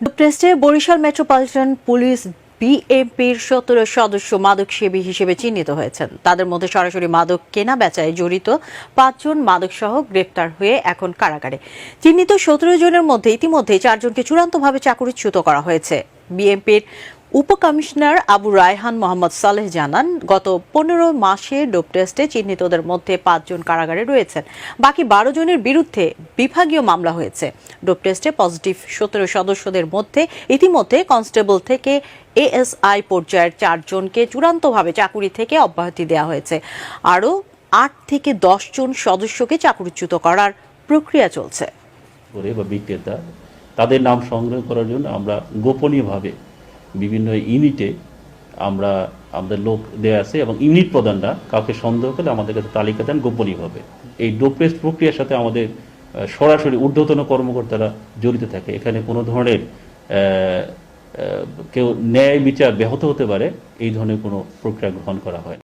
টেস্টে Barishal metropolitan police বিএমপির সতেরো সদস্য মাদক সেবী হিসেবে চিহ্নিত হয়েছেন। তাদের মধ্যে সরাসরি মাদক কেনা বেচায় জড়িত পাঁচজন মাদক সহ গ্রেপ্তার হয়ে এখন কারাগারে। চিহ্নিত সতেরো জনের মধ্যে ইতিমধ্যে চারজনকে চূড়ান্তভাবে চাকরিচ্যুত করা হয়েছে। বিএমপির উপকমিশনার আবু রায়হান মোহাম্মদ সালেহ জানান, গত পনেরো মাসে ডোপ টেস্টে চিহ্নিতদের মধ্যে পাঁচজন কারাগারে রয়েছেন। বাকি বারো জনের বিরুদ্ধে বিভাগীয় মামলা হয়েছে। ডোপ টেস্টে পজিটিভ সতেরো সদস্যদের মধ্যে ইতিমধ্যে কনস্টেবল থেকে এএসআই পর্যায়ের চারজনকে চূড়ান্তভাবে চাকুরি থেকে অব্যাহতি দেওয়া হয়েছে। আরও আট থেকে জন সদস্যকে চাকুরিচ্যুত করার প্রক্রিয়া চলছে। তাদের নাম সংগ্রহ করার জন্য আমরা গোপনীয়ভাবে বিভিন্ন ইউনিটে আমরা, আমাদের লোক দেওয়া আছে এবং ইউনিট প্রধানরা কাউকে সন্দেহ করলে আমাদের কাছে তালিকা দেন গোপনীয়ভাবে এই ডোপটেস্ট প্রক্রিয়ার সাথে আমাদের সরাসরি ঊর্ধ্বতন কর্মকর্তারা জড়িত থাকে এখানে কোনো ধরনের কেউ ন্যায় বিচার ব্যাহত হতে পারে, এই ধরনের কোনো প্রক্রিয়া গ্রহণ করা হয়।